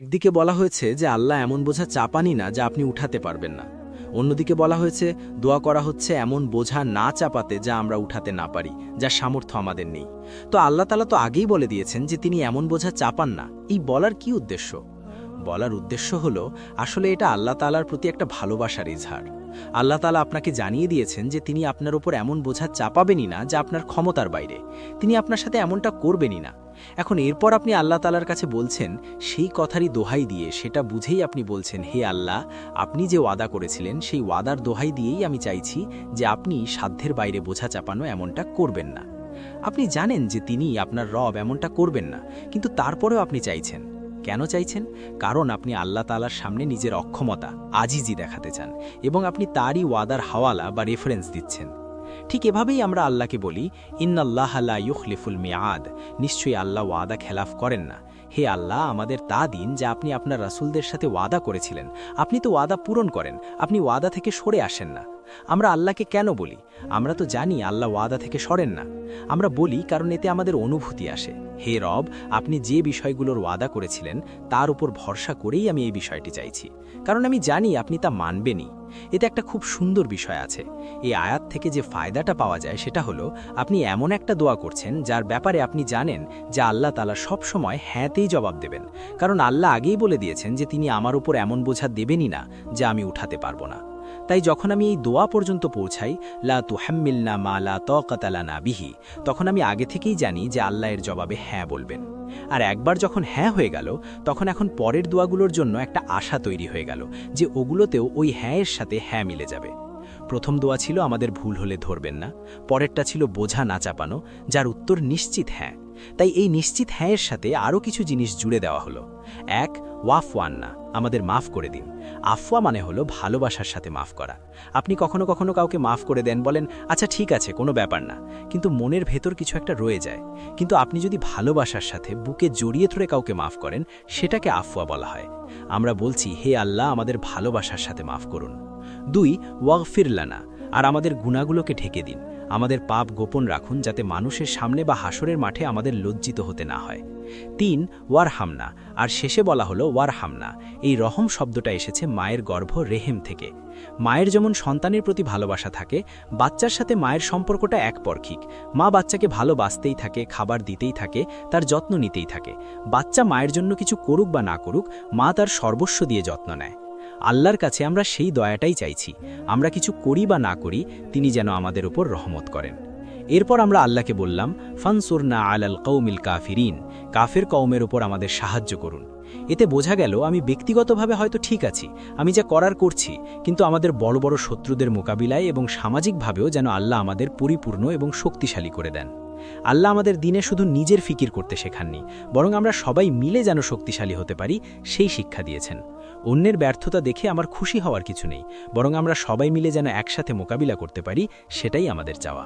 একদিকে বলা হয়েছে যে আল্লাহ এমন বোঝা চাপানি না যা আপনি উঠাতে পারবেন না। অন্যদিকে বলা হয়েছে, দোয়া করা হচ্ছে এমন বোঝা না চাপাতে যা আমরা উঠাতে না পারি যা সামর্থ্য আমাদের নেই। তো আল্লাহ তালা তো আগেই বলে দিয়েছেন যে তিনি এমন বোঝা চাপান না। এই বলার কি উদ্দেশ্য? বলার উদ্দেশ্য হলো, আসলে এটা আল্লাহ তালার প্রতি একটা ভালোবাসার ইজহার। আল্লাহ তালা আপনাকে জানিয়ে দিয়েছেন যে তিনি আপনার ওপর এমন বোঝা চাপাবেনই না যা আপনার ক্ষমতার বাইরে। তিনি আপনার সাথে এমনটা করবেনই না। এখন এরপর আপনি আল্লাহ তালার কাছে বলছেন, সেই কথারই দোহাই দিয়ে সেটা বুঝেই আপনি বলছেন, হে আল্লাহ, আপনি যে ওয়াদা করেছিলেন, সেই ওয়াদার দোহাই দিয়েই আমি চাইছি যে আপনি সাধ্যের বাইরে বোঝা চাপানো এমনটা করবেন না। আপনি জানেন যে তিনি আপনার রব এমনটা করবেন না, কিন্তু তারপরেও আপনি চাইছেন। কেন চাইছেন? কারণ আপনি আল্লাহ তালার সামনে নিজের অক্ষমতা, আজিজি দেখাতে চান এবং আপনি তারই ওয়াদার হাওয়ালা বা রেফারেন্স দিচ্ছেন। ঠিক এভাবেই আমরা আল্লাহকে বলি, ইন্নাল্লাহ আল্লাহ ইউখলিফুল মেয়াদ নিশ্চয়ই আল্লাহ ওয়াদা খেলাফ করেন না। হে আল্লাহ, আমাদের তা দিন যা আপনি আপনার রাসূলদের সাথে ওয়াদা করেছিলেন। আপনি তো ওয়াদা পূরণ করেন, আপনি ওয়াদা থেকে সরে আসেন না। আমরা আল্লাহকে কেন বলি? আমরা তো জানি আল্লাহ ওয়াদা থেকে সরেন না। আমরা বলি কারণ এতে আমাদের অনুভূতি আসে। হে রব, আপনি যে বিষয়গুলোর ওয়াদা করেছিলেন, তার উপর ভরসা করেই আমি এই বিষয়টি চাইছি। কারণ আমি জানি আপনি তা মানবেনই। এতে একটা খুব সুন্দর বিষয় আছে। এই আয়াত থেকে যে ফায়দাটা পাওয়া যায়, সেটা হলো, আপনি এমন একটা দোয়া করছেন, যার ব্যাপারে আপনি জানেন যে আল্লাহ তালা সবসময় হ্যাঁতেই জবাব দেবেন। কারণ আল্লাহ আগেই বলে দিয়েছেন যে তিনি আমার উপর এমন বোঝা দেবেনই না যা আমি উঠাতে পারব না। তাই যখন আমি এই দোয়া পর্যন্ত পৌঁছাই, লা তু তুহাম্মিলনা মা লা তকাতালানা বিহি, তখন আমি আগে থেকেই জানি যে আল্লাহর জবাবে হ্যাঁ বলবেন। আর একবার যখন হ্যাঁ হয়ে গেল, তখন এখন পরের দোয়াগুলোর জন্য একটা আশা তৈরি হয়ে গেল যে ওগুলোতেও ওই হ্যাঁ এর সাথে হ্যাঁ মিলে যাবে। প্রথম দোয়া ছিল, আমাদের ভুল হলে ধরবেন না। পরেরটা ছিল, বোঝা না চাপানো, যার উত্তর নিশ্চিত হ্যাঁ। তাই এই নিশ্চিত হ্যাঁয়ের সাথে আরও কিছু জিনিস জুড়ে দেওয়া হলো। এক, ওয়াফ ওয়ান না আমাদের মাফ করে দিন। আফওয়া মানে হলো ভালোবাসার সাথে মাফ করা। আপনি কখনো কখনো কাউকে মাফ করে দেন, বলেন আচ্ছা ঠিক আছে, কোনো ব্যাপার না। কিন্তু মনের ভেতর কিছু একটা রয়ে যায়। কিন্তু আপনি যদি ভালোবাসার সাথে বুকে জড়িয়ে ধরে কাউকে মাফ করেন, সেটাকে আফওয়া বলা হয়। আমরা বলছি, হে আল্লাহ, আমাদের ভালোবাসার সাথে মাফ করুন। দুই ওয়াগফিরলানা আর আমাদের গুণাগুলোকে ঢেকে দিন। আমাদের পাপ গোপন রাখুন যাতে মানুষের সামনে বা হাসরের মাঠে আমাদের লজ্জিত হতে না হয়। তিন ওয়ার হামনা আর শেষে বলা হলো ওয়ার হামনা এই রহম শব্দটা এসেছে মায়ের গর্ভ রেহেম থেকে। মায়ের যেমন সন্তানের প্রতি ভালোবাসা থাকে, বাচ্চার সাথে মায়ের সম্পর্কটা একপরখিক। মা বাচ্চাকে ভালোবাসতেই থাকে, খাবার দিতেই থাকে, তার যত্ন নিতেই থাকে। বাচ্চা মায়ের জন্য কিছু করুক বা না করুক, মা তার সর্বস্ব দিয়ে যত্ন নেয়। আল্লাহর কাছে আমরা সেই দয়াটাই চাইছি। আমরা কিছু করি বা না করি, তিনি যেন আমাদের উপর রহমত করেন। এরপর আমরা আল্লাহকে বললাম, ফানসুরনা আলাল কৌমিল কাফিরিন। কাফের কৌমের উপর আমাদের সাহায্য করুন। এতে বোঝা গেল, আমি ব্যক্তিগতভাবে হয়তো ঠিক আছি, আমি যা করার করছি, কিন্তু আমাদের বড় বড় শত্রুদের মোকাবিলায় এবং সামাজিকভাবেও যেন আল্লাহ আমাদের পরিপূর্ণ এবং শক্তিশালী করে দেন। আল্লাহ আমাদের দিনে শুধু নিজের ফিকির করতে শেখাননি, বরং আমরা সবাই মিলে যেন শক্তিশালী হতে পারি, সেই শিক্ষা দিয়েছেন। অন্যের ব্যর্থতা দেখে আমার খুশি হওয়ার কিছু নেই, বরং আমরা সবাই মিলে যেন একসাথে মোকাবিলা করতে পারি, সেটাই আমাদের চাওয়া।